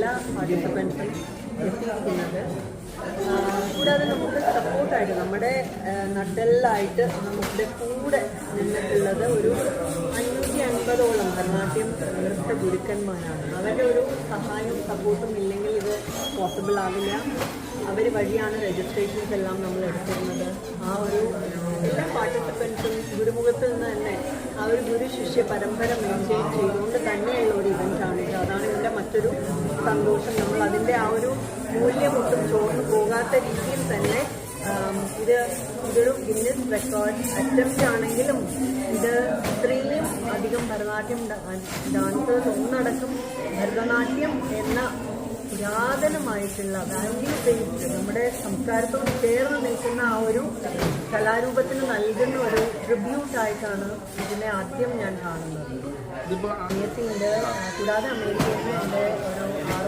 എല്ലാ പാർട്ടിസിപ്പൻസും എത്തിയിരിക്കുന്നത്. കൂടാതെ നമുക്ക് സപ്പോർട്ടായിട്ട് നമ്മുടെ നട്ടെല്ലായിട്ട് നമ്മുടെ കൂടെ നിന്നിട്ടുള്ളത് ഒരു അഞ്ഞൂറ്റി അൻപതോളം ഭരണാട്യം നൃത്ത ഗുരുക്കന്മാരാണ്. അവരുടെ ഒരു സഹായവും സപ്പോർട്ടും ഇല്ലെങ്കിൽ ഇത് പോസിബിൾ ആവില്ല. അവർ വഴിയാണ് രജിസ്ട്രേഷൻസ് എല്ലാം നമ്മൾ എടുത്തിരുന്നത്. ആ ഒരു എല്ലാ പാർട്ടിസിപ്പൻസും ഗുരുമുഖത്ത് നിന്ന് തന്നെ ആ ഒരു ഗുരു ശിഷ്യ പരമ്പര മെയിന്റെയിൻ ചെയ്തുകൊണ്ട് തന്നെയുള്ള ഒരു ഇവന്റാണ് ഇത്. അതാണ് ഇതിന്റെ മറ്റൊരു സന്തോഷം. നമ്മൾ അതിന്റെ ആ ഒരു മൂല്യം ഒട്ടും ചോർന്നു പോകാത്ത രീതിയിൽ തന്നെ ഇത് ഇതൊരു ഗിന്നസ് റെക്കോർഡ് അറ്റംപ്റ്റ് ആണെങ്കിലും ഇത് ഇത്രയും അധികം ഭരതനാട്യം ഡാൻസേഴ്സ് ഒന്നടക്കം ഭരതനാട്യം എന്ന പുരാതനമായിട്ടുള്ള വാല്യൂ ബേസ്ഡ് നമ്മുടെ സംസ്കാരത്തോട് ചേർന്ന് നിൽക്കുന്ന ആ ഒരു കലാരൂപത്തിന് നൽകുന്ന ഒരു ട്രിബ്യൂട്ടായിട്ടാണ് ഇതിനെ ആദ്യം ഞാൻ കാണുന്നത്. അമേസിംഗ് കൂടാതെ അമേരിക്കയിൽ എന്റെ ഒരു